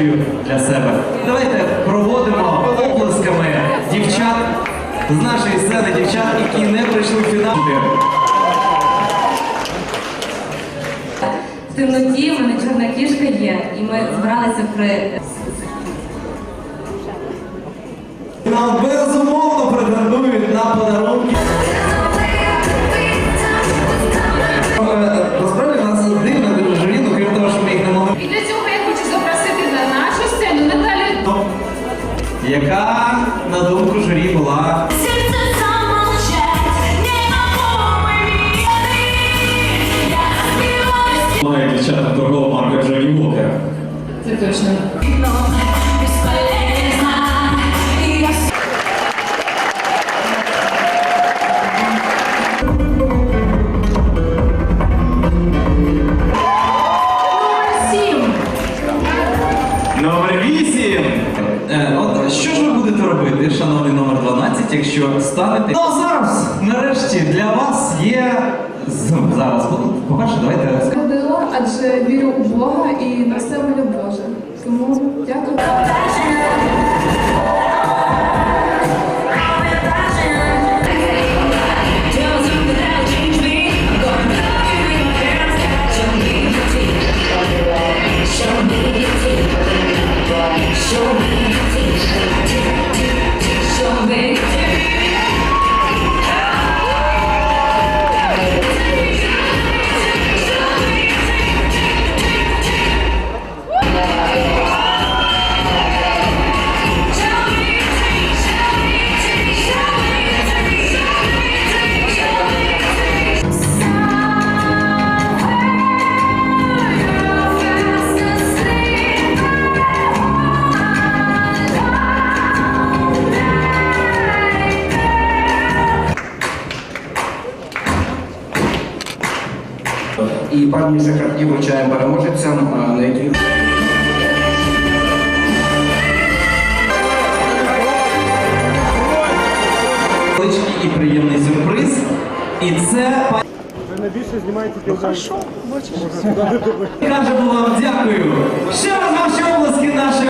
вирішую для себе. Давайте проводимо оплесками дівчат з нашої сцени дівчат, які не прийшли в фінал. В темноті в мене чорна кішка є, і ми збиралися при. Яка, на думку журі, була Має дівчата торгова марка Джоні Вокер. Це точно. номер 8. Робити, шановний номер 12, якщо станете. Ну а зараз, нарешті, для вас є. Зараз, ну, по-перше, давайте адже вірю у Бога і на все воля Божа. Тому дякую. Пані Шахарті вручаємо переможцям, на які. і приємний сюрприз. І це пані. Найбільше знімається кілька. Каже, було вам дякую. Ще раз ваші обласки наші.